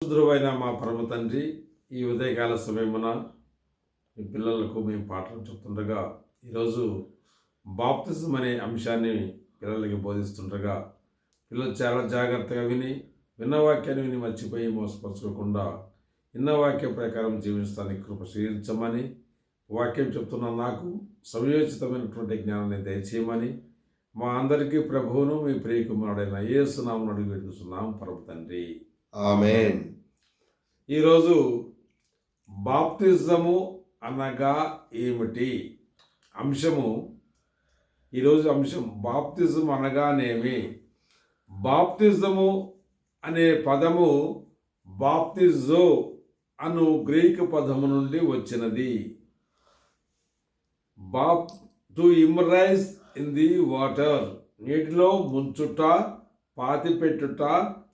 సుదృవైన మా పరమ తండ్రి ఈ ఉదయకాల సమయమున మీ పిల్లలకు మేము పాఠం చెప్తుండగా ఈరోజు బాప్తిజం అనే అంశాన్ని పిల్లలకి బోధిస్తుండగా పిల్లలు చాలా జాగ్రత్తగా విని విన్న వాక్యాన్ని విని మర్చిపోయి మోసపరచుకోకుండా విన్న వాక్య ప్రకారం జీవించడానికి కృప స్వీకరించమని వాక్యం చెప్తున్న నాకు సమయోచితమైనటువంటి జ్ఞానాన్ని దయచేయమని మా అందరికీ ప్రభువును మీ ప్రియకుమారుడైన యేసునామను అడిగి పెట్టుకున్నాం పరమ తండ్రి. ఆమెన్. ఈరోజు బాప్తిజము అనగా ఏమిటి? అంశము ఈరోజు అంశం బాప్తిజం అనగానేమి? బాప్తిజము అనే పదము బాప్తిజో అను గ్రీకు పదము నుండి వచ్చినది. బాప్ to immerse in the water నీటిలో ముంచుట పాతిపెట్టుట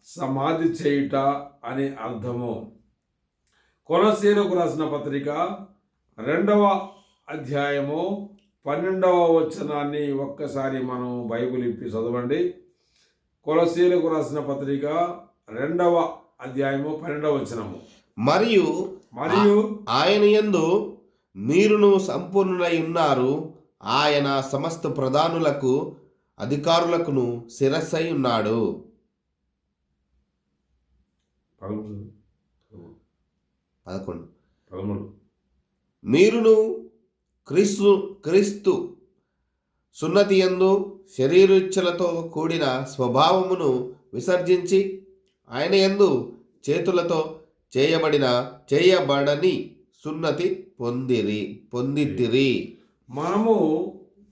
సమాధి చేయుట అని అర్థము. కొలసీలకు రాసిన పత్రిక రెండవ అధ్యాయము పన్నెండవ వచనాన్ని ఒక్కసారి మనం బైబిల్ ఇప్పి చదవండి. కొలసీలకు రాసిన పత్రిక రెండవ అధ్యాయము పన్నెండవ వచనము. మరియు మరియు ఆయన యందు మీరును సంపూర్ణులై ఉన్నారు. ఆయన సమస్త ప్రధానులకు అధికారులకును శిరస్సై ఉన్నాడు. పదమూడు. పదకొండు. పదమూడు. మీరును క్రీస్తు క్రీస్తు సున్నతి యందు శరీరుచ్ఛలతో కూడిన స్వభావమును విసర్జించి ఆయన యందు చేతులతో చేయబడిన చేయబడని సున్నతి పొందిరి పొందితిరి. మనము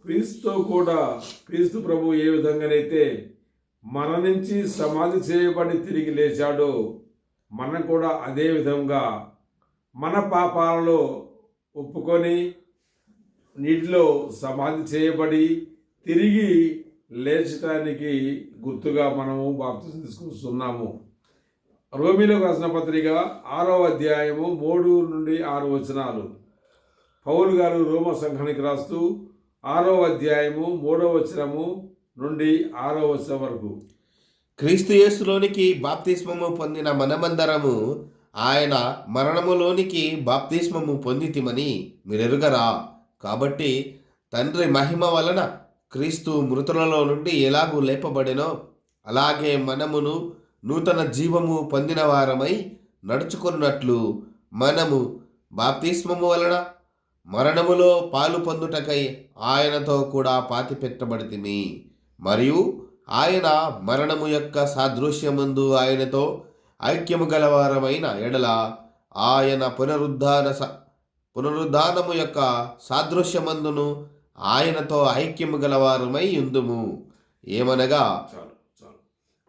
క్రీస్తుతో కూడా క్రీస్తు ప్రభు ఏ విధంగానైతే మన నుంచి సమాధి చేయబడి తిరిగి లేచాడో మనం కూడా అదే విధంగా మన పాపాలలో ఒప్పుకొని నీటిలో సమాధి చేయబడి తిరిగి లేచటానికి గుర్తుగా మనము బాప్తిసం తీసుకొస్తున్నాము. రోమిలకు రాసిన పత్రిక ఆరో అధ్యాయము మూడు నుండి ఆరు వచనాలు. పౌలు గారు రోమ సంఘానికి రాస్తూ ఆరో అధ్యాయము మూడో వచనము నుండి ఆరో వచనం వరకు. క్రీస్తుయేసులోనికి బాప్తిస్మము పొందిన మనమందరము ఆయన మరణములోనికి బాప్తిస్మము పొందితిమని మీరెరుగరా? కాబట్టి తండ్రి మహిమ వలన క్రీస్తు మృతులలో నుండి ఎలాగూ లేపబడినో అలాగే మనమును నూతన జీవము పొందిన వారమై నడుచుకున్నట్లు మనము బాప్తిస్మము వలన మరణములో పాలు పొందుటకై ఆయనతో కూడా పాతిపెట్టబడితిమి. మరియు ఆయన మరణము యొక్క సాదృశ్యమందు ఆయనతో ఐక్యము గలవారమైన ఎడల ఆయన పునరుద్ధాన పునరుద్ధానము యొక్క సాదృశ్యమందును ఆయనతో ఐక్యము గలవారమై ఉందుము. ఏమనగా చాలు చాలు.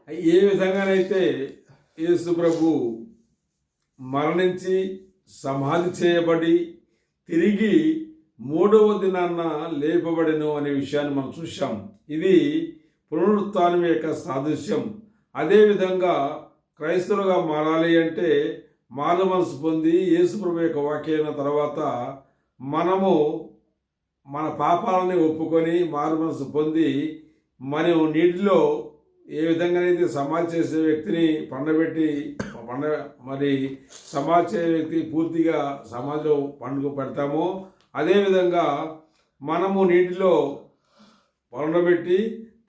ఏ విధంగానైతే యేసు ప్రభు మరణించి సమాధి చేయబడి తిరిగి మూడవ దినాన్న లేపబడెను అనే విషయాన్ని మనం చూసాం ఇది పునరుత్థానం యొక్క సాదృశ్యం. అదేవిధంగా క్రైస్తవులుగా మారాలి అంటే మారు మనసు పొంది యేసుప్రభు యొక్క వాక్యైన తర్వాత మనము మన పాపాలని ఒప్పుకొని మారు మనసు పొంది మనం నీటిలో ఏ విధంగానైతే సమాధి చేసే వ్యక్తిని పండబెట్టి పండ మరి సమాధి చేసే వ్యక్తి పూర్తిగా సమాధిలో పండుగ పెడతామో అదేవిధంగా మనము నీటిలో పండబెట్టి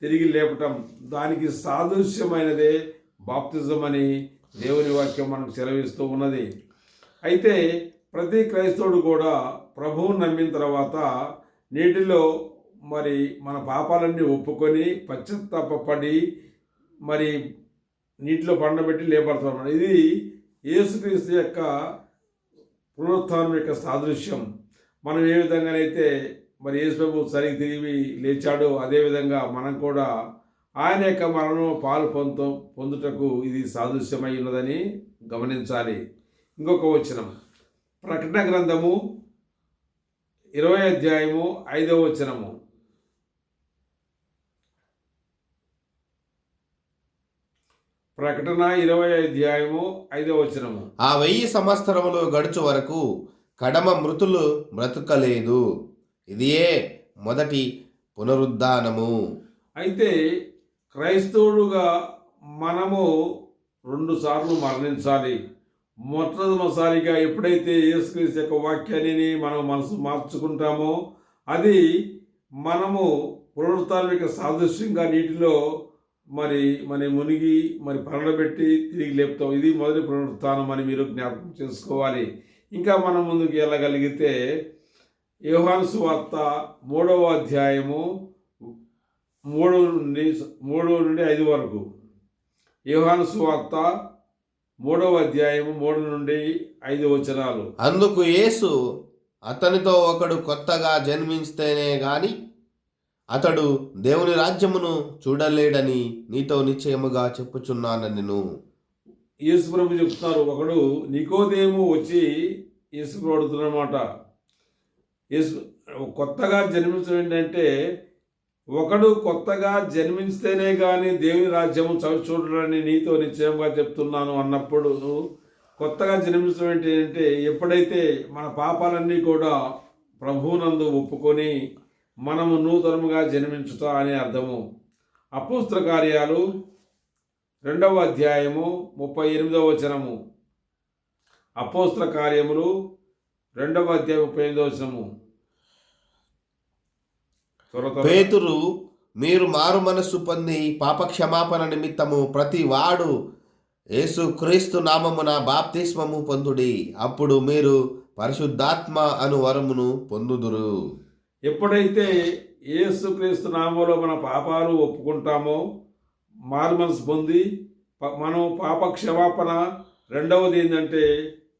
తిరిగి లేపటం. దానికి సాదృశ్యమైనదే బాప్తిజం అని దేవుని వాక్యం మనకు సెలవిస్తూ ఉన్నది. అయితే ప్రతి క్రైస్తవుడు కూడా ప్రభువు నమ్మిన తర్వాత నీటిలో మరి మన పాపాలన్నీ ఒప్పుకొని పశ్చత్తాపడి మరి నీటిలో పండబెట్టి లేపడుతున్నాం ఇది యేసుక్రీస్తు యొక్క పునరుత్థానం యొక్క సాదృశ్యం. మనం ఏ విధంగానైతే మరి యేసుప్రభు సరికి సరిగ్గా తిరిగి లేచాడో. అదేవిధంగా మనం కూడా ఆయన యొక్క మరణం పాలు పొందు పొందుటకు ఇది సాదృశ్యమై ఉన్నదని గమనించాలి. ఇంకొక వచనం. ప్రకటన గ్రంథము ఇరవై అధ్యాయము ఐదవ వచనము. ప్రకటన ఇరవై అధ్యాయము ఐదవ వచనము. ఆ వెయ్యి సంవత్సరములు గడుచు వరకు కడమ మృతులు బ్రతుకలేదు. ఇదియే మొదటి పునరుద్ధానము. అయితే క్రైస్తవుడుగా మనము రెండు సార్లు మరణించాలి. మొట్టమొదటిసారిగా ఎప్పుడైతే యేసుక్రీస్తు యొక్క వాక్యాన్ని మనం మనసు మార్చుకుంటామో అది మనము పునరుత్థానిక సాదృశ్యంగా నీటిలో మరి మరి మునిగి మరి పరడబెట్టి తిరిగి లేపుతాం. ఇది మొదటి పునరుత్థానం అని మీరు జ్ఞాపకం చేసుకోవాలి. ఇంకా మనం ముందుకు వెళ్ళగలిగితే యోహాను సువార్త మూడవ అధ్యాయము మూడు నుండి మూడు నుండి ఐదు వరకు. యోహాను సువార్త మూడవ అధ్యాయము మూడు నుండి ఐదు వచనాలు. అందుకు యేసు అతనితో ఒకడు కొత్తగా జన్మించితేనే గాని అతడు దేవుని రాజ్యమును చూడలేడని నీతో నిశ్చయముగా చెప్పుచున్నాను నేను యేసు ప్రభు చెప్తున్నారు ఒకడు నికోదేము వచ్చి యేసు అడుగుతున్నమాట యేసు కొత్తగా జన్మించడం ఏంటంటే ఒకడు కొత్తగా జన్మించితేనే కానీ దేవుని రాజ్యము చవి చూడరని నీతో నిశ్చయంగా చెప్తున్నాను అన్నప్పుడు కొత్తగా జన్మించడం ఏంటంటే ఎప్పుడైతే మన పాపాలన్నీ కూడా ప్రభువునందు ఒప్పుకొని మనము నూతనముగా జన్మించుతా అనే అర్థము. అపోస్త్ర కార్యాలు రెండవ అధ్యాయము ముప్పై ఎనిమిదవ వచనము. అపోస్త్ర కార్యములు రెండవ అధ్యాయం ముప్పై ఎనిమిదవ వచనము. పేతురు మీరు మారు మనస్సు పొంది పాప క్షమాపణ నిమిత్తము ప్రతి వాడు యేసు క్రీస్తు నామమున బాప్తిస్మము పొందుడి. అప్పుడు మీరు పరిశుద్ధాత్మ అను వరమును పొందుదురు. ఎప్పుడైతే యేసుక్రీస్తు నామంలో మన పాపాలు ఒప్పుకుంటామో మారు మనసు పొంది మనం పాప క్షమాపణ రెండవది ఏంటంటే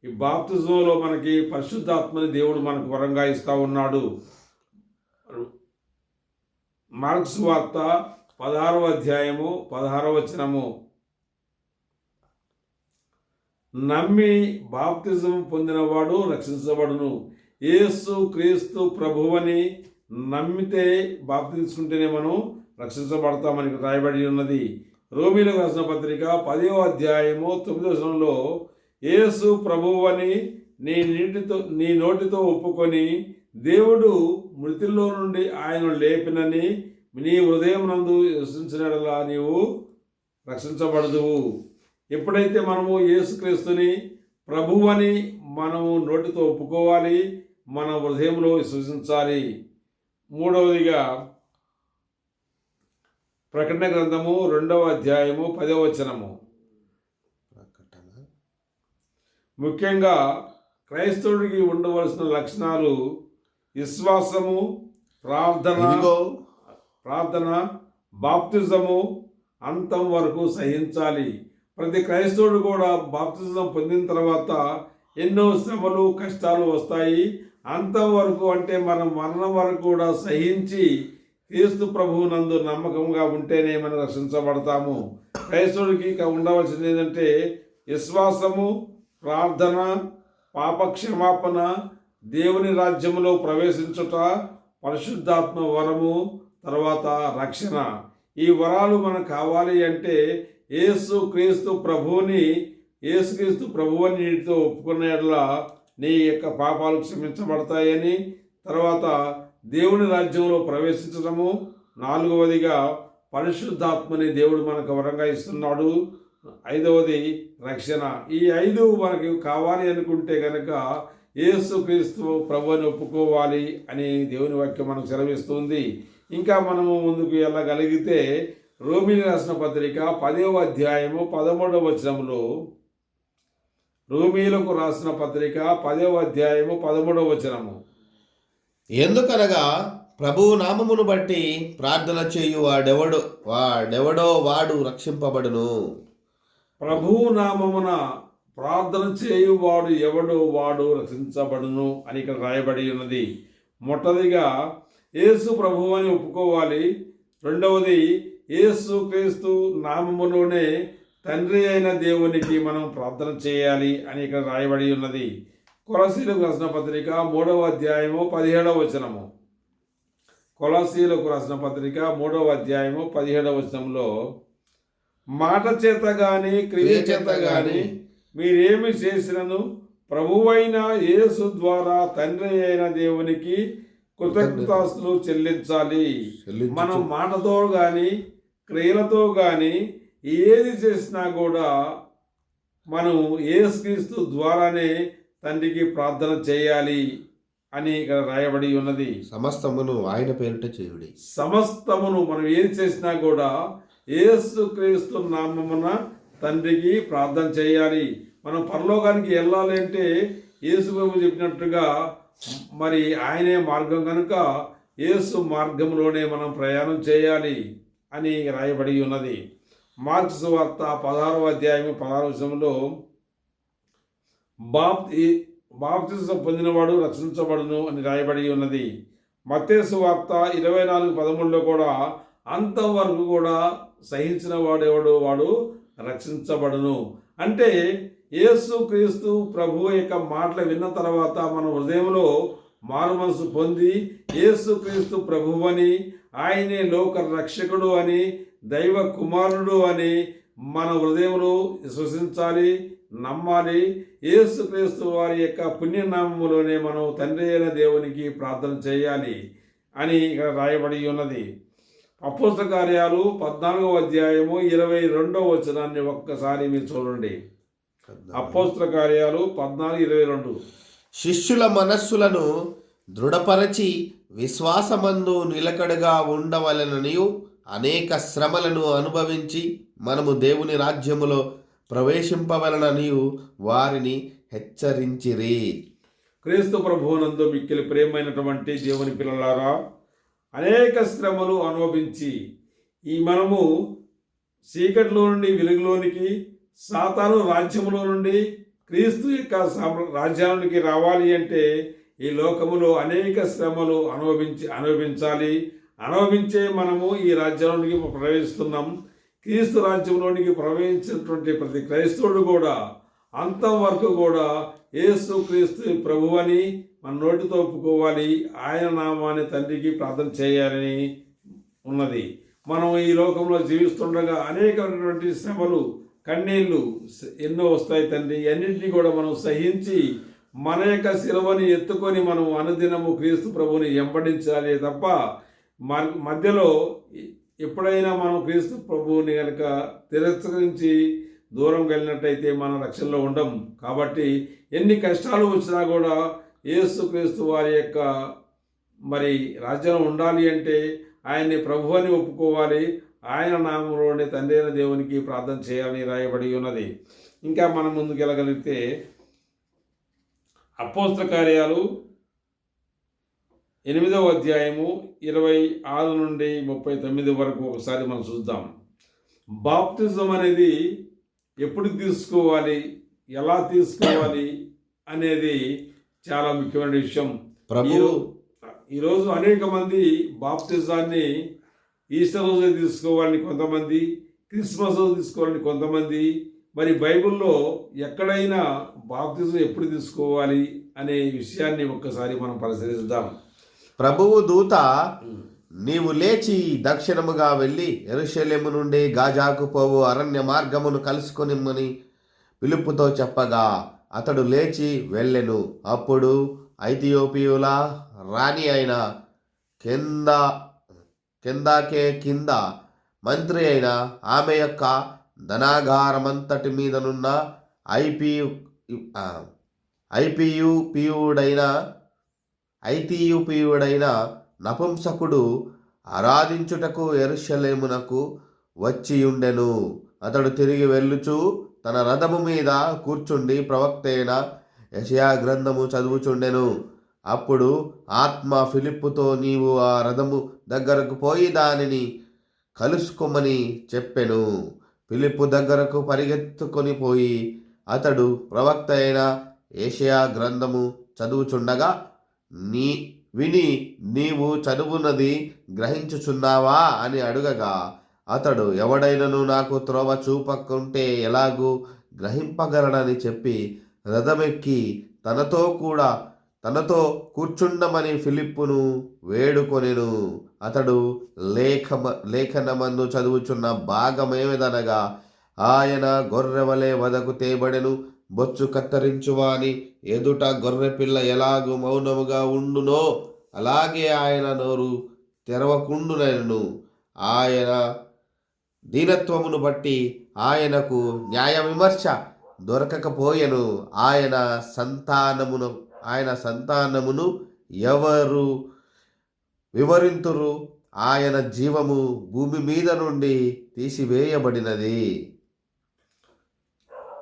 ఈ బాప్తిజంలో మనకి పరిశుద్ధాత్మని దేవుడు మనకు వరంగా ఇస్తా ఉన్నాడు. మార్క్స్ వార్త పదహారవ అధ్యాయము పదహారవ వచనము. నమ్మి బాప్తిజం పొందినవాడు రక్షించబడును. యేసు క్రీస్తు ప్రభువని నమ్మితే బాప్తి తీసుకుంటేనే మనం రక్షించబడతామని రాయబడి ఉన్నది. రోమిలకు రాసిన పత్రిక పదో అధ్యాయము తొమ్మిదో వచనంలో యేసు ప్రభువని నీ నీటితో నీ నోటితో ఒప్పుకొని దేవుడు మృతిలో నుండి ఆయన లేపినని నీ హృదయం నందు విశ్వసించినలా నీవు రక్షించబడదువు. ఎప్పుడైతే మనము యేసుక్రీస్తుని ప్రభువని మనము నోటితో ఒప్పుకోవాలి మన హృదయంలో విశ్వసించాలి. మూడవదిగా ప్రకటన గ్రంథము రెండవ అధ్యాయము పదవ వచనము. ముఖ్యంగా క్రైస్తవుడికి ఉండవలసిన లక్షణాలు విశ్వాసము ప్రార్థన ప్రార్థన బాప్తిజము అంతం వరకు సహించాలి. ప్రతి క్రైస్తవుడు కూడా బాప్తిజం పొందిన తర్వాత ఎన్నో శ్రమలు కష్టాలు వస్తాయి. అంతం వరకు అంటే మనం మరణం వరకు కూడా సహించి క్రీస్తు ప్రభువు నందు నమ్మకంగా ఉంటేనే మనం రక్షించబడతాము. క్రైస్తవుడికి ఇక ఉండవలసింది ఏంటంటే విశ్వాసము ప్రార్థన పాప క్షమాపణ దేవుని రాజ్యంలో ప్రవేశించుట పరిశుద్ధాత్మ వరము తర్వాత రక్షణ. ఈ వరాలు మనకు కావాలి అంటే ఏసు క్రీస్తు ప్రభువుని యేసుక్రీస్తు ప్రభువుని నీటితో ఒప్పుకున్న నీ యొక్క పాపాలు క్షమించబడతాయని తర్వాత దేవుని రాజ్యంలో ప్రవేశించడము. నాలుగవదిగా పరిశుద్ధాత్మని దేవుడు మనకు వరంగా ఇస్తున్నాడు. ఐదవది రక్షణ. ఈ ఐదు మనకి కావాలి అనుకుంటే కనుక యేసు క్రీస్తు ప్రభుని ఒప్పుకోవాలి అని దేవుని వాక్యం మనకు సెలవిస్తుంది. ఇంకా మనము ముందుకు వెళ్ళగలిగితే రోమిలి రాసిన పత్రిక పదవ అధ్యాయము పదమూడవ వచనంలో రోమీలకు రాసిన పత్రిక పదవ అధ్యాయము పదమూడవ వచనము. ఎందుకనగా ప్రభువు నామమును బట్టి ప్రార్థన చేయు వాడెవడో? వాడెవడో వాడు రక్షింపబడును. ప్రభువు నామమున ప్రార్థన చేయువాడు ఎవడో వాడు రక్షించబడును అని ఇక్కడ రాయబడి ఉన్నది. మొట్టదిగా యేసు ప్రభువు అని ఒప్పుకోవాలి. రెండవది యేసు క్రీస్తు నామములోనే తండ్రి అయిన దేవునికి మనం ప్రార్థన చేయాలి అని ఇక్కడ రాయబడి ఉన్నది. కొలసీలకు రాసిన పత్రిక మూడవ అధ్యాయము పదిహేడవ వచనము. కొలసీలకు రాసిన పత్రిక మూడవ అధ్యాయము పదిహేడవ వచనంలో మాట చేత కానీ క్రియ చేత కానీ మీరేమి చేసినను? ప్రభువైన యేసు ద్వారా తండ్రి అయిన దేవునికి కృతజ్ఞతాస్తులు చెల్లించాలి. మనం మాటతో గాని క్రియలతో గాని ఏది చేసినా కూడా మనం యేసుక్రీస్తు ద్వారానే తండ్రికి ప్రార్థన చేయాలి అని ఇక్కడ రాయబడి ఉన్నది. సమస్తమును ఆయన పేరిట చేయుడి. సమస్తమును మనం ఏది చేసినా కూడా యేసుక్రీస్తు నామమున తండ్రికి ప్రార్థన చేయాలి. మనం పరలోకానికి వెళ్ళాలి అంటే యేసుబాబు చెప్పినట్టుగా మరి ఆయనే మార్గం కనుక యేసు మార్గంలోనే మనం ప్రయాణం చేయాలి అని రాయబడి ఉన్నది. మార్క్స్ వార్త పదహారవ అధ్యాయం పదహారు విషయంలో బాప్తి బాప్తిసం పొందినవాడు రక్షించబడును అని రాయబడి ఉన్నది. మత్తేసు వార్త ఇరవై నాలుగు పదమూడులో కూడా అంతవరకు కూడా సహించిన వాడెవడు? వాడు రక్షించబడును. అంటే యేసు క్రీస్తు ప్రభు యొక్క మాటలు విన్న తర్వాత మన హృదయంలో మారు మనసు పొంది యేసు క్రీస్తు ప్రభువని ఆయనే లోక రక్షకుడు అని దైవ కుమారుడు అని మన హృదయంలో విశ్వసించాలి నమ్మాలి. యేసుక్రీస్తు వారి యొక్క పుణ్యనామములోనే మనం తండ్రి అయిన దేవునికి ప్రార్థన చేయాలి అని ఇక్కడ రాయబడి ఉన్నది. అపోస్త కార్యాలు పద్నాలుగవ అధ్యాయము ఇరవై రెండవ వచనాన్ని ఒక్కసారి మీరు చూడండి. అపోస్త కార్యాలు పద్నాలుగు ఇరవై రెండు. శిష్యుల మనస్సులను దృఢపరచి విశ్వాసమందు నిలకడగా ఉండవలననియు అనేక శ్రమలను అనుభవించి మనము దేవుని రాజ్యములో ప్రవేశింపవలననియు వారిని హెచ్చరించిరి. క్రీస్తు ప్రభువునందు మిక్కిలి ప్రేమైనటువంటి దేవుని పిల్లలారా అనేక శ్రమలు అనుభవించి ఈ మనము చీకటిలో నుండి వెలుగులోనికి సాతాను రాజ్యములో నుండి క్రీస్తు యొక్క రాజ్యానికి రావాలి అంటే ఈ లోకములో అనేక శ్రమలు అనుభవించి అనుభవించాలి. అనుభవించే మనము ఈ రాజ్యంలోనికి ప్రవేశిస్తున్నాం. క్రీస్తు రాజ్యంలోనికి ప్రవేశించినటువంటి ప్రతి క్రైస్తవుడు కూడా అంతం వరకు కూడా యేసు క్రీస్తు ప్రభువని మన నోటితో ఒప్పుకోవాలి. ఆయన నామాన్ని తండ్రికి ప్రార్థన చేయాలని ఉన్నది. మనం ఈ లోకంలో జీవిస్తుండగా అనేకమైనటువంటి శ్రమలు కన్నీళ్ళు ఎన్నో వస్తాయి తండ్రి. అన్నింటినీ కూడా మనం సహించి మన యొక్క శిలవని ఎత్తుకొని మనం అనుదినము క్రీస్తు ప్రభుని వెంబడించాలి తప్ప మ- మధ్యలో ఎప్పుడైనా మనం క్రీస్తు ప్రభువుని కనుక తిరస్కరించి దూరం వెళ్ళినట్టయితే మన రక్షణలో ఉండం. కాబట్టి ఎన్ని కష్టాలు వచ్చినా కూడా యేసుక్రీస్తు వారి యొక్క మరి రాజ్యం ఉండాలి అంటే ఆయన్ని ప్రభు అని ఒప్పుకోవాలి. ఆయన నామంలోనే తండ్రైన దేవునికి ప్రార్థన చేయాలని రాయబడి ఉన్నది. ఇంకా మనం ముందుకు వెళ్ళగలిగితే అపోస్త కార్యాలు ఎనిమిదవ అధ్యాయము ఇరవై ఆరు నుండి ముప్పై తొమ్మిది వరకు ఒకసారి మనం చూద్దాం. బాప్తిజం అనేది ఎప్పుడు తీసుకోవాలి? ఎలా తీసుకోవాలి? అనేది చాలా ముఖ్యమైన విషయం. ప్రభు. ఈరో- ఈరోజు అనేక మంది బాప్తిజాన్ని ఈస్టర్ రోజు తీసుకోవాలని కొంతమంది క్రిస్మస్ రోజు తీసుకోవాలని కొంతమంది. మరి బైబిల్లో ఎక్కడైనా బాప్తిజం ఎప్పుడు తీసుకోవాలి అనే విషయాన్ని ఒక్కసారి మనం పరిశీలిద్దాం. ప్రభువు దూత నీవు లేచి దక్షిణముగా వెళ్ళి ఎరుషలేము నుండి గాజాకు పోవు అరణ్య మార్గమును కలుసుకొనిమ్మని పిలుపుతో చెప్పగా అతడు లేచి వెళ్ళెను. అప్పుడు ఐథియోపియుల రాణి అయిన కింద కిందాకే కింద మంత్రి అయిన ఆమె యొక్క ధనాగారమంతటి మీదనున్న ఐపియు ఐపియుపియుడైన ఐతియుపియుడైన నపుంసకుడు ఆరాధించుటకు ఎరుషలేమునకు వచ్చియుండెను. అతడు తిరిగి వెళ్ళుచు తన రథము మీద కూర్చుండి ప్రవక్త అయిన యషయా గ్రంథము చదువుచుండెను. అప్పుడు ఆత్మ ఫిలిప్పుతో నీవు ఆ రథము దగ్గరకు పోయి దానిని కలుసుకోమని చెప్పెను. ఫిలిప్పు దగ్గరకు పరిగెత్తుకొని పోయి అతడు ప్రవక్త అయిన ఏషియా గ్రంథము చదువుచుండగా నీ విని నీవు చదువున్నది గ్రహించుచున్నావా? అని అడుగగా అతడు ఎవడైనను నాకు త్రోవ చూపకుంటే ఎలాగూ గ్రహింపగలడని చెప్పి రథమెక్కి తనతో కూడా తనతో కూర్చుండమని ఫిలిప్పును వేడుకొనెను. అతడు లేఖమ లేఖనమందు చదువుచున్న భాగమేమిదనగా ఆయన గొర్రెవలే వదకు తేబడెను బొచ్చు కత్తిరించువాని ఎదుట గొర్రెపిల్ల ఎలాగూ మౌనముగా ఉండునో అలాగే ఆయన నోరు తెరవకుండునను. ఆయన దీనత్వమును బట్టి ఆయనకు న్యాయ విమర్శ దొరకకపోయెను. ఆయన సంతానమును ఆయన సంతానమును ఎవరు వివరింతురు? ఆయన జీవము భూమి మీద నుండి తీసివేయబడినది.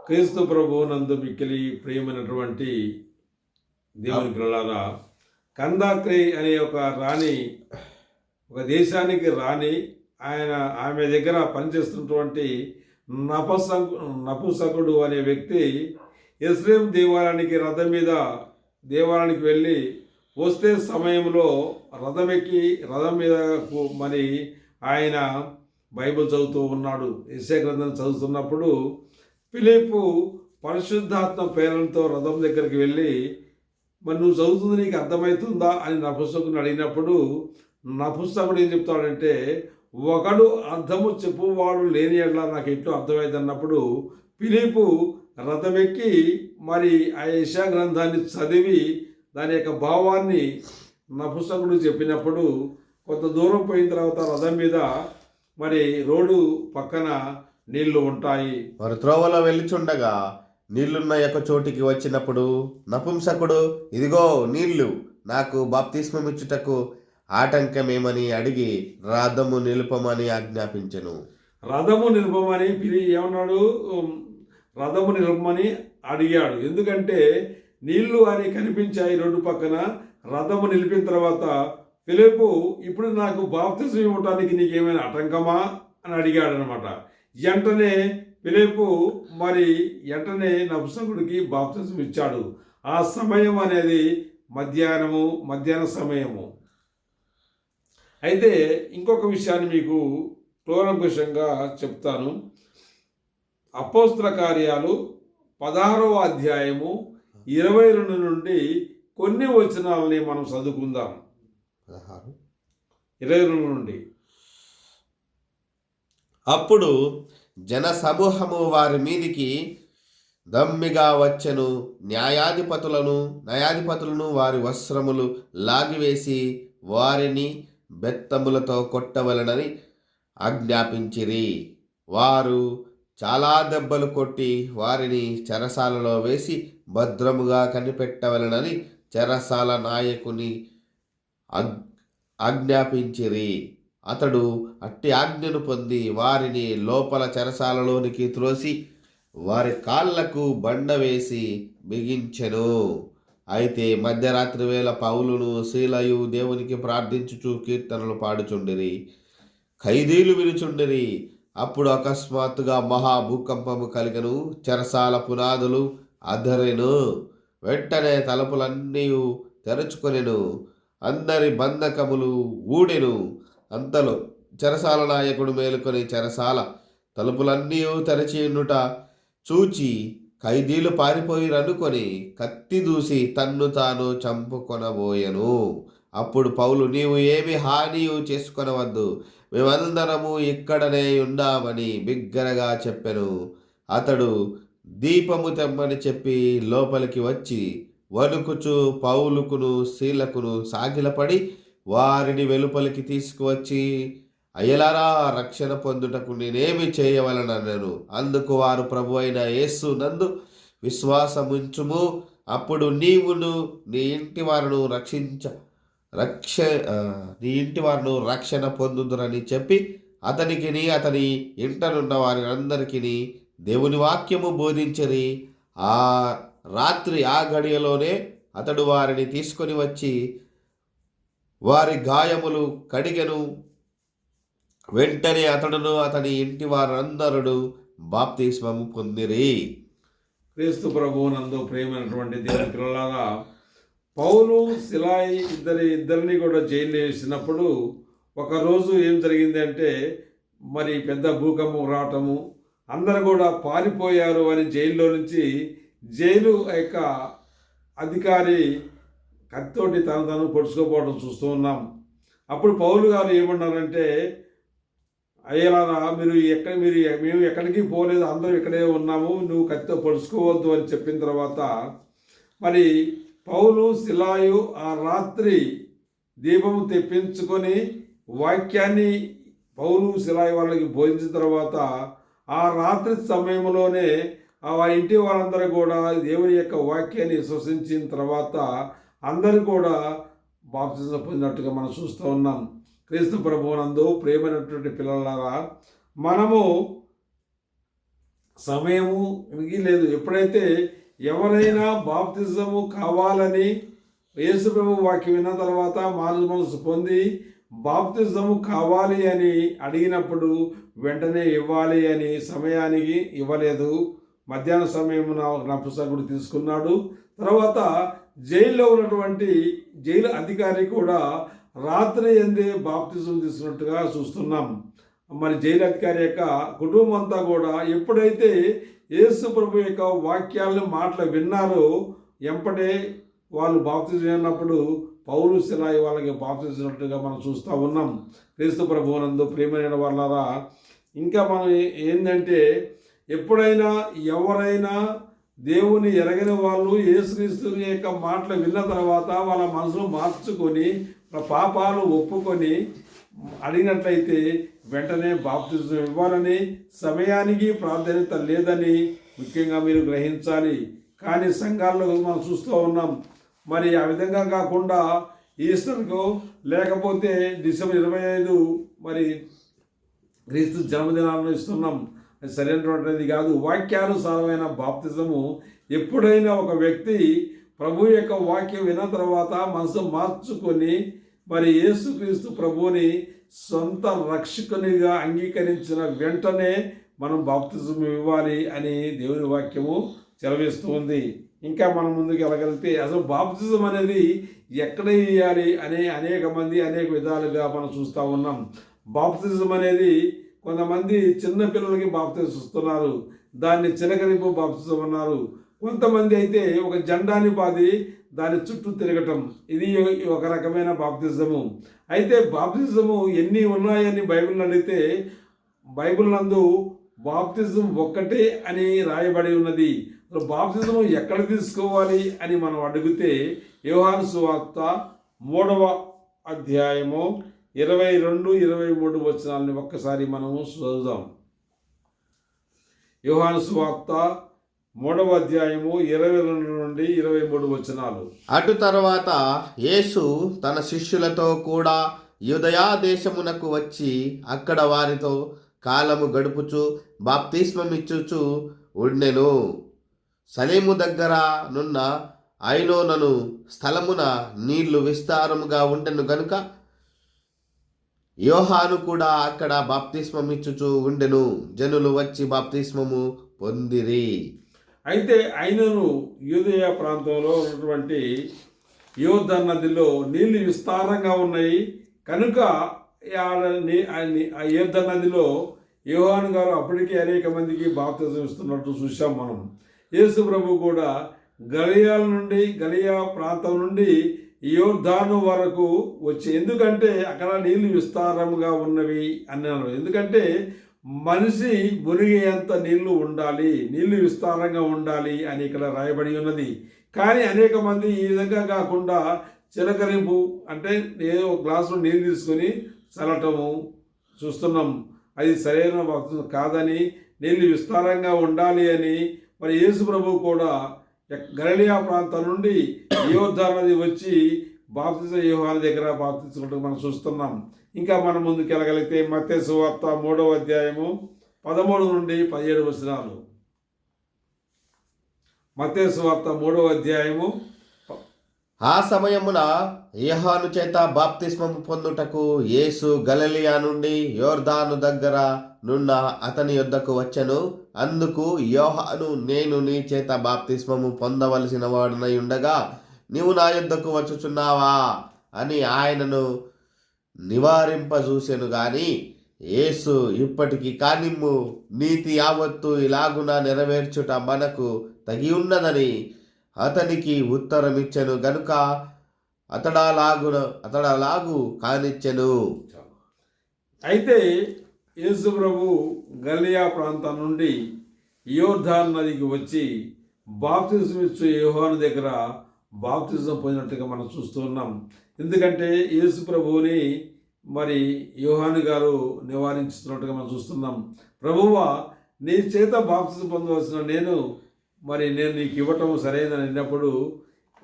క్రీస్తు ప్రభు నందు మిక్కిలి ప్రియమైనటువంటి దేవుని పిల్లలారా కందాక్రి అనే ఒక రాణి ఒక దేశానికి రాణి ఆయన ఆమె దగ్గర పనిచేస్తున్నటువంటి నపస నపుసకుడు అనే వ్యక్తి ఇస్రేం దేవాలయానికి రథం మీద దేవాలయానికి వెళ్ళి వస్తే సమయంలో రథం ఎక్కి రథం మీద మరి ఆయన బైబిల్ చదువుతూ ఉన్నాడు. ఎస్ఏ గ్రంథం చదువుతున్నప్పుడు ఫిలిపు పరిశుద్ధాత్మ ప్రేరణతో రథం దగ్గరికి వెళ్ళి మరి నువ్వు చదువుతుంది నీకు అర్థమవుతుందా? అని నా అడిగినప్పుడు నా ఏం చెప్తాడంటే ఒకడు అర్థము చెప్పువాడు లేని ఎట్లా నాకు ఎట్లు అర్థమైందన్నప్పుడు పిలిపు రథమెక్కి రథం ఎక్కి మరి ఆ యశా గ్రంథాన్ని చదివి దాని యొక్క భావాన్ని నపుసకుడు చెప్పినప్పుడు కొంత దూరం పోయిన తర్వాత రథం మీద మరి రోడ్డు పక్కన నీళ్ళు ఉంటాయి. వారు త్రోవలో వెళ్ళిచుండగా నీళ్ళున్న యొక్క చోటికి వచ్చినప్పుడు నపుంసకుడు ఇదిగో నీళ్ళు నాకు బాప్తిస్మమిచ్చుటకు ఆటంకమేమని అడిగి రథము నిలుపమని ఆజ్ఞాపించను. రథము నిలుపమని పిలి ఏమన్నాడు? రథము నిలుపమని అడిగాడు. ఎందుకంటే నీళ్ళు అని కనిపించాయి రోడ్డు పక్కన రథము నిలిపిన తర్వాత పిలుపు ఇప్పుడు నాకు బాప్తిజం ఇవ్వటానికి నీకేమైనా ఆటంకమా? అని అడిగాడు అనమాట వెంటనే పిలుపు మరి వెంటనే నపుసకుడికి బాప్తిజం ఇచ్చాడు. ఆ సమయం అనేది మధ్యాహ్నము మధ్యాహ్న సమయము. అయితే ఇంకొక విషయాన్ని మీకు క్లోరంకుషంగా చెప్తాను. అపోస్త్ర కార్యాలు పదహారవ అధ్యాయము ఇరవై రెండు నుండి కొన్ని వచనాలని మనం చదువుకుందాం. పదహారు. ఇరవై రెండు నుండి. అప్పుడు జన సమూహము వారి మీదికి దమ్మిగా వచ్చెను న్యాయాధిపతులను న్యాయాధిపతులను వారి వస్త్రములు లాగివేసి వారిని బెత్తములతో కొట్టవలనని ఆజ్ఞాపించిరి. వారు చాలా దెబ్బలు కొట్టి వారిని చెరసాలలో వేసి భద్రముగా కనిపెట్టవలనని చెరసాల నాయకుని ఆజ్ఞాపించిరి. అతడు అట్టి ఆజ్ఞను పొంది వారిని లోపల చెరసాలలోనికి త్రోసి వారి కాళ్ళకు బండ వేసి బిగించెను. అయితే మధ్యరాత్రి వేళ పౌలును శీలయు దేవునికి ప్రార్థించుచు కీర్తనలు పాడుచుండిరి. ఖైదీలు వినుచుండిరి. అప్పుడు అకస్మాత్తుగా మహా భూకంపము కలిగను. చెరసాల పునాదులు అధరెను. వెంటనే తలుపులన్నీ తెరుచుకొనెను. అందరి బంధకములు ఊడెను. అంతలో చెరసాల నాయకుడు మేలుకొని చెరసాల తలుపులన్నీ తెరచి ఉండుట చూచి ఖైదీలు పారిపోయిరనుకొని కత్తి దూసి తన్ను తాను చంపుకొనబోయెను. అప్పుడు పౌలు నీవు ఏమి హాని చేసుకొనవద్దు మేమందరము ఇక్కడనే ఉండామని బిగ్గరగా చెప్పెను. అతడు దీపము తెమ్మని చెప్పి లోపలికి వచ్చి వణుకుచు పౌలుకును శీలకును సాగిలపడి వారిని వెలుపలికి తీసుకువచ్చి అయ్యలారా రక్షణ పొందుటకు నేనేమి చేయవలనను అందుకు వారు ప్రభు అయిన యేసు నందు విశ్వాసముంచుము. అప్పుడు నీవును నీ ఇంటి వారిను రక్షించ రక్ష నీ ఇంటి వారిను రక్షణ పొందుదురని చెప్పి అతనికిని అతని ఇంటనున్న వారి అందరికీ దేవుని వాక్యము బోధించరి. ఆ రాత్రి ఆ గడియలోనే అతడు వారిని తీసుకొని వచ్చి వారి గాయములు కడిగెను. వెంటనే అతడును అతని ఇంటి వారందరుడు బాప్తిస్మము పొందిరి. క్రీస్తు ప్రభువునందు ప్రేమైనటువంటి దేవుని పిల్లలారా పౌలు శిలాయి ఇద్దరి ఇద్దరిని కూడా జైలు వేసినప్పుడు ఒకరోజు ఏం జరిగింది అంటే మరి పెద్ద భూకంపం రావటము అందరు కూడా పారిపోయారు అని జైల్లో నుంచి జైలు యొక్క అధికారి కత్తితోటి తను తను పొడుచుకోపోవడం చూస్తూ ఉన్నాం. అప్పుడు పౌలు గారు ఏమన్నారంటే అయ్యలారా మీరు ఎక్కడ మీరు మేము ఎక్కడికి పోలేదు అందరూ ఇక్కడే ఉన్నాము నువ్వు కత్తితో పడుచుకోవద్దు అని చెప్పిన తర్వాత మరి పౌలు శిలాయు ఆ రాత్రి దీపము తెప్పించుకొని వాక్యాన్ని పౌలు శిలాయి వాళ్ళకి బోధించిన తర్వాత ఆ రాత్రి సమయంలోనే ఆ ఇంటి వాళ్ళందరూ కూడా దేవుని యొక్క వాక్యాన్ని విశ్వసించిన తర్వాత అందరూ కూడా బాప్తిజం పొందినట్టుగా మనం చూస్తూ ఉన్నాం. క్రీస్తు ప్రభువునందు ప్రేమైనటువంటి పిల్లలారా మనము సమయము మిగిలేదు. ఎప్పుడైతే ఎవరైనా బాప్తిజము కావాలని యేసు ప్రభు వాక్యం విన్న తర్వాత మారు మనసు పొంది బాప్తిజము కావాలి అని అడిగినప్పుడు వెంటనే ఇవ్వాలి అని సమయానికి ఇవ్వలేదు. మధ్యాహ్న సమయమున నపుసకుడు తీసుకున్నాడు. తర్వాత జైల్లో ఉన్నటువంటి జైలు అధికారి కూడా రాత్రి ఎందే బాప్తిజం తీసుకున్నట్టుగా చూస్తున్నాం. మరి జైలు అధికారి యొక్క కుటుంబం అంతా కూడా ఎప్పుడైతే యేసు ప్రభు యొక్క వాక్యాలను మాటలు విన్నారో ఎంపటే వాళ్ళు బాప్తిజం అన్నప్పుడు పౌరు శిలాయి వాళ్ళకి బాప్తిస్తున్నట్టుగా మనం చూస్తూ ఉన్నాం. క్రీస్తు ప్రభువునందు ప్రేమైన వాళ్ళరా ఇంకా మనం ఏంటంటే ఎప్పుడైనా ఎవరైనా దేవుని ఎరగని వాళ్ళు యేసుక్రీస్తు యొక్క మాటలు విన్న తర్వాత వాళ్ళ మనసును మార్చుకొని పాపాలు ఒప్పుకొని అడిగినట్లయితే వెంటనే బాప్తిజం ఇవ్వాలని సమయానికి ప్రాధాన్యత లేదని ముఖ్యంగా మీరు గ్రహించాలి. కానీ సంఘాల్లో మనం చూస్తూ ఉన్నాం. మరి ఆ విధంగా కాకుండా ఈస్టర్కు లేకపోతే డిసెంబర్ ఇరవై ఐదు మరి క్రీస్తు జన్మదినాలను ఇస్తున్నాం. అది సరైనటువంటిది కాదు. వాక్యానుసారమైన బాప్తిజము ఎప్పుడైనా ఒక వ్యక్తి ప్రభు యొక్క వాక్యం విన్న తర్వాత మనసు మార్చుకొని మరి యేసుక్రీస్తు ప్రభుని సొంత రక్షకునిగా అంగీకరించిన వెంటనే మనం బాప్తిజం ఇవ్వాలి అని దేవుని వాక్యము సెలవిస్తూ ఉంది. ఇంకా మనం ముందుకు వెళ్ళగలిగితే అసలు బాప్తిజం అనేది ఎక్కడ ఇవ్వాలి అనే అనేక మంది అనేక విధాలుగా మనం చూస్తూ ఉన్నాం. బాప్తిజం అనేది కొంతమంది చిన్న పిల్లలకి బాప్తిజం ఇస్తున్నారు. దాన్ని చిలకరింపు బాప్తిజం అన్నారు. కొంతమంది అయితే ఒక జెండాని పాది దాని చుట్టూ తిరగటం. ఇది ఒక రకమైన బాప్తిజము. అయితే బాప్తిజము ఎన్ని ఉన్నాయని బైబిల్ అడిగితే బైబిల్ నందు బాప్తిజం ఒక్కటే అని రాయబడి ఉన్నది. బాప్తిజం ఎక్కడ తీసుకోవాలి అని మనం అడిగితే యోహాను సువార్త మూడవ అధ్యాయము ఇరవై రెండు ఇరవై మూడు వచనాలని ఒక్కసారి మనము చదువుదాం. యోహాను సువార్త మూడవ అధ్యాయము ఇరవై రెండు నుండి ఇరవై మూడు వచనాలు. అటు తర్వాత యేసు తన శిష్యులతో కూడా యుదయా దేశమునకు వచ్చి అక్కడ వారితో కాలము గడుపుచు బాప్తిస్మమిచ్చుచు ఉండెను. సలేము దగ్గర నున్న ఐనోనను స్థలమున నీళ్ళు విస్తారముగా ఉండెను గనుక యోహాను కూడా అక్కడ బాప్తిస్మమిచ్చుచు ఉండెను. జనులు వచ్చి బాప్తిస్మము పొందిరి. అయితే ఆయనను యూదయ ప్రాంతంలో ఉన్నటువంటి యోధ నదిలో నీళ్ళు విస్తారంగా ఉన్నాయి. కనుక ఆడ నీ- ఆ యోధ నదిలో యోహాను గారు అప్పటికే అనేక మందికి బాప్తిజం ఇస్తున్నట్టు చూసాం మనం. యేసు ప్రభు కూడా గలియాల నుండి గలియా ప్రాంతం నుండి యోర్ధాను వరకు వచ్చి ఎందుకంటే అక్కడ నీళ్ళు విస్తారంగా ఉన్నవి అన్నారు. ఎందుకంటే మనిషి మునిగేంత నీళ్ళు ఉండాలి నీళ్ళు విస్తారంగా ఉండాలి అని ఇక్కడ రాయబడి ఉన్నది. కానీ అనేక మంది ఈ విధంగా కాకుండా చిలకరింపు అంటే ఏదో ఒక గ్లాసులో నీళ్ళు తీసుకొని చల్లటము చూస్తున్నాం. అది సరైన భక్తులు కాదని నీళ్ళు విస్తారంగా ఉండాలి అని మరి యేసు ప్రభు కూడా గరళియా ప్రాంతం నుండి యోధా నది వచ్చి బాప్తిజ యూహాను దగ్గర బాప్తించుకుంటూ మనం చూస్తున్నాం. ఇంకా మనం ముందుకు వెళ్ళగలిగితే మత్తే సువార్త మూడవ అధ్యాయము పదమూడు నుండి పదిహేడు వచనాలు. మత్తే సువార్త మూడవ అధ్యాయము ఆ సమయమున యహాను చేత బాప్తిస్మము పొందుటకు యేసు గలలియా నుండి యోర్దాను దగ్గర నున్న అతని యొద్దకు వచ్చెను. అందుకు యోహాను నేను నీ చేత బాప్తిస్మము పొందవలసిన వాడునై ఉండగా నీవు నా యొద్దకు వచ్చుచున్నావా? అని ఆయనను నివారింపజూసెను గాని యేసు ఇప్పటికి కానిమ్ము నీతి యావత్తు ఇలాగున నెరవేర్చుట మనకు తగి ఉన్నదని అతనికి ఉత్తరమిచ్చెను గనుక అతడాలాగున అతడలాగు కానిచ్చెను. అయితే యేసు ప్రభు గలియా ప్రాంతం నుండి యోర్ధాన్ నదికి వచ్చి బాప్తిజం యోహాను దగ్గర బాప్తిజం పొందినట్టుగా మనం చూస్తున్నాం ఎందుకంటే యేసు ప్రభువుని మరి యోహాను గారు నివారించుతున్నట్టుగా మనం చూస్తున్నాం. ప్రభువ నీ చేత బాప్తిజం పొందవలసిన నేను మరి నేను నీకు ఇవ్వటం సరైనదని అన్నప్పుడు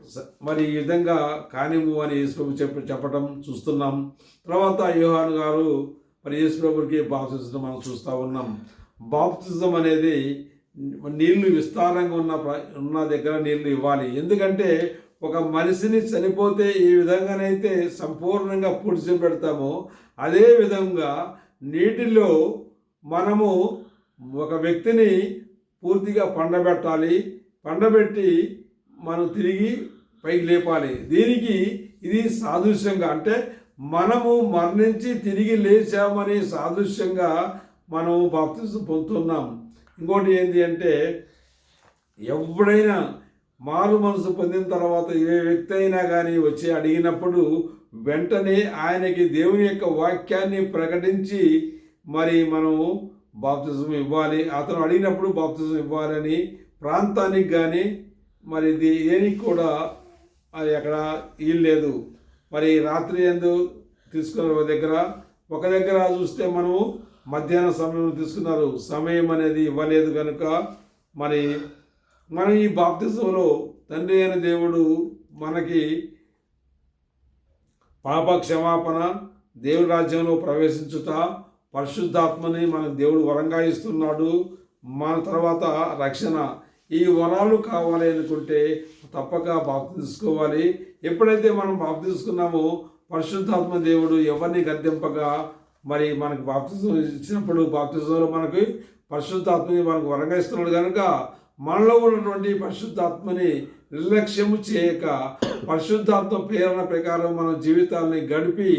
స- మరి ఈ విధంగా కానిము అని యేసుప్రభు చెప్ప చెప్పటం చూస్తున్నాం. తర్వాత యోహాను గారు మరి యేసుప్రభుకి బాప్తిజం మనం చూస్తూ ఉన్నాం. బాప్తిజం అనేది నీళ్ళు విస్తారంగా ఉన్న ఉన్న దగ్గర నీళ్ళు ఇవ్వాలి. ఎందుకంటే ఒక మనిషిని చనిపోతే ఏ విధంగానైతే సంపూర్ణంగా పూడ్చిపెడతామో అదే విధంగా నీటిలో మనము ఒక వ్యక్తిని పూర్తిగా పండబెట్టాలి. పండబెట్టి మనం తిరిగి పైకి లేపాలి. దీనికి ఇది సాదృశ్యంగా అంటే మనము మరణించి తిరిగి లేచామని సాదృశ్యంగా మనము భక్తి పొందుతున్నాం. ఇంకోటి ఏంటి అంటే ఎవడైనా మారు మనసు పొందిన తర్వాత ఏ వ్యక్తి అయినా కానీ వచ్చి అడిగినప్పుడు వెంటనే ఆయనకి దేవుని యొక్క వాక్యాన్ని ప్రకటించి మరి మనము బాప్తిజం ఇవ్వాలి. అతను అడిగినప్పుడు బాప్తిజం ఇవ్వాలని ప్రాంతానికి కానీ మరి ఇది దేనికి కూడా అది అక్కడ లేదు. మరి రాత్రి ఎందు తీసుకున్న దగ్గర ఒక దగ్గర చూస్తే మనము మధ్యాహ్న సమయం తీసుకున్నారు. సమయం అనేది ఇవ్వలేదు కనుక మరి మనం ఈ బాప్తిజంలో తండ్రి అయిన దేవుడు మనకి పాప క్షమాపణ దేవుడి రాజ్యంలో ప్రవేశించుట పరిశుద్ధాత్మని మన దేవుడు వరంగా ఇస్తున్నాడు. మన తర్వాత రక్షణ. ఈ వరాలు కావాలి అనుకుంటే తప్పక బాప్తి తీసుకోవాలి ఎప్పుడైతే మనం బాప్తి తీసుకున్నామో పరిశుద్ధాత్మ దేవుడు ఎవరిని గద్దెంపగా మరి మనకు బాప్తిజం ఇచ్చినప్పుడు బాప్తిజంలో మనకి పరిశుద్ధాత్మని మనకు వరంగా ఇస్తున్నాడు కనుక మనలో ఉన్నటువంటి పరిశుద్ధాత్మని నిర్లక్ష్యము చేయక పరిశుద్ధాత్మ ప్రేరణ ప్రకారం మన జీవితాలని గడిపి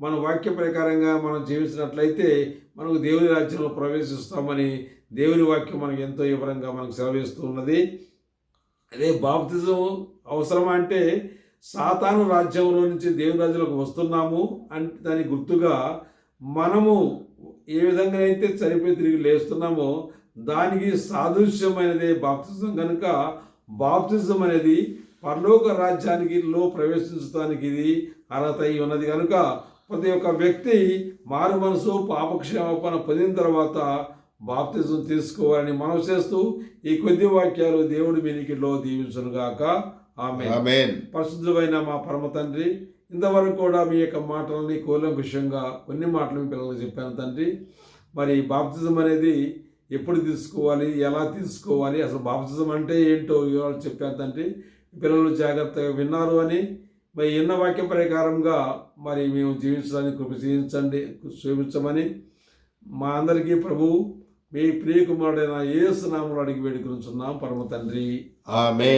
మన వాక్య ప్రకారంగా మనం జీవించినట్లయితే మనకు దేవుని రాజ్యంలో ప్రవేశిస్తామని దేవుని వాక్యం మనకు ఎంతో వివరంగా మనకు సెలవిస్తూ ఉన్నది. అదే బాప్తిజం అవసరమా అంటే సాతాను రాజ్యంలో నుంచి దేవుని రాజ్యంలోకి వస్తున్నాము అంటే దానికి గుర్తుగా మనము ఏ విధంగా అయితే చనిపోయి తిరిగి లేస్తున్నామో దానికి సాదృశ్యమైనదే బాప్తిజం. కనుక బాప్తిజం అనేది పరలోక రాజ్యానికి లో ప్రవేశించడానికి ఇది అర్హత అయి ఉన్నది. కనుక ప్రతి ఒక్క వ్యక్తి మారు మనసు పాపక్షమాపణ పొందిన తర్వాత బాప్తిజం తీసుకోవాలని మనం చేస్తూ ఈ కొద్ది వాక్యాలు దేవుడి మీనికిలో దీవించునుగాక ఆమె పరిశుద్ధమైన మా పరమ తండ్రి ఇంతవరకు కూడా మీ యొక్క మాటలని కూలంకుషంగా కొన్ని మాటలు మీ పిల్లలకు చెప్పాను తండ్రి. మరి బాప్తిజం అనేది ఎప్పుడు తీసుకోవాలి ఎలా తీసుకోవాలి అసలు బాప్తిజం అంటే ఏంటో ఇవాళ చెప్పాను తండ్రి. పిల్లలు జాగ్రత్తగా విన్నారు అని మరి ఎన్న వాక్యం ప్రకారంగా మరి మేము జీవించడానికి కృప జీవించండి చూపించమని మా అందరికీ ప్రభు మీ ప్రియకుమారుడైన యేసు నామములో అడిగి ఉన్నాం పరమ తండ్రి. ఆమె